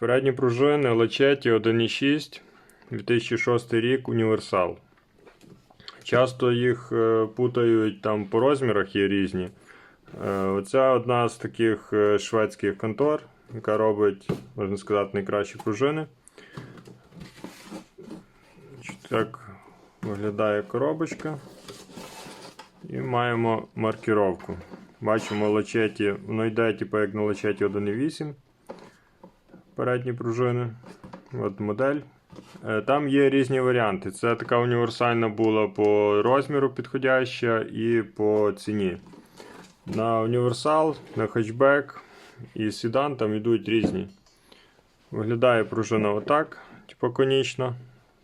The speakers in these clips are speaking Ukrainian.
Передні пружини Лачеті 1.6 2006 рік універсал. Часто їх е, путають там по розмірах є різні. Е, Оця одна з таких е, шведських контор, яка робить, можна сказати, найкращі пружини. Так виглядає коробочка. І маємо маркіровку. Бачимо лачеті, воно йде типу, як на лачеті 1.8 передні пружини. От модель. Е, Там є різні варіанти. Це така універсальна була по розміру підходяща і по ціні. На універсал, на хетчбек і седан там йдуть різні. Виглядає пружина отак, типу конічна.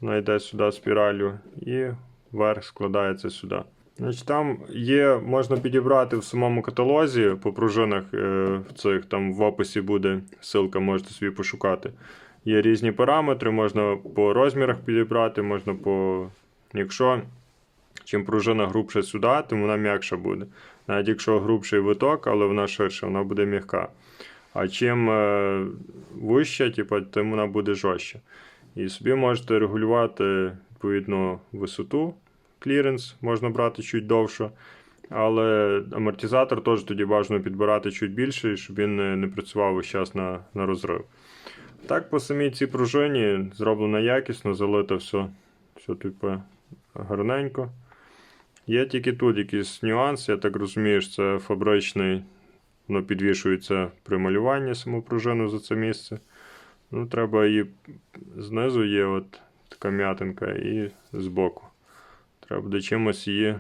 Вона йде сюди спіралю і верх складається сюди. Значить, там є, можна підібрати в самому каталозі по пружинах е, в цих там в описі буде ссылка, можете собі пошукати. Є різні параметри, можна по розмірах підібрати, можна по. Якщо чим пружина грубша сюди, тим вона м'якша буде. Навіть якщо грубший виток, але вона ширша, вона буде м'яка. А чим е, вища, типу, тим вона буде жорстче. І собі можете регулювати відповідно висоту кліренс можна брати чуть довше. Але амортизатор теж тоді бажано підбирати чуть більше, щоб він не, не працював весь час на, на розрив. Так, по самій цій пружині зроблено якісно, залито все, все типу, гарненько. Є тільки тут якийсь нюанс, я так розумію, що це фабричний, воно підвішується при малюванні саму пружину за це місце. Ну, треба її знизу є от така м'ятинка і збоку. Треба буде чимось її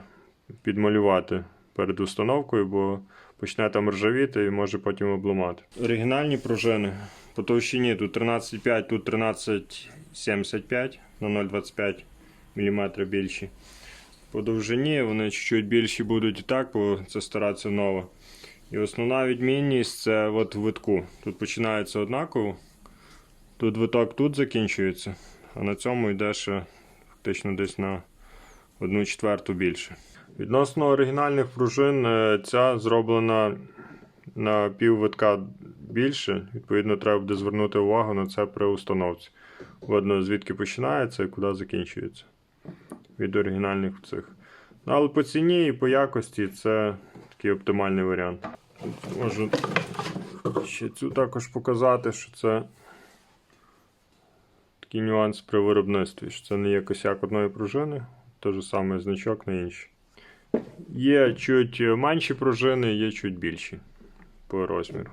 підмалювати перед установкою, бо почне там ржавіти і може потім обламати. Оригінальні пружини по товщині тут 13,5, тут 13,75 на 0,25 мм більші. По довжині вони чуть-чуть більші будуть і так, бо це стара це нова. І основна відмінність це от витку. Тут починається однаково. Тут виток тут закінчується, а на цьому йде ще фактично десь на одну четверту більше. Відносно оригінальних пружин, е, ця зроблена на пів витка більше. Відповідно, треба буде звернути увагу на це при установці. Видно, звідки починається і куди закінчується. Від оригінальних цих. Ну, але по ціні і по якості це такий оптимальний варіант. Можу ще цю також показати, що це такий нюанс при виробництві, що це не є косяк одної пружини, той же самий значок на інші. Є чуть менші пружини, є чуть більші по розміру.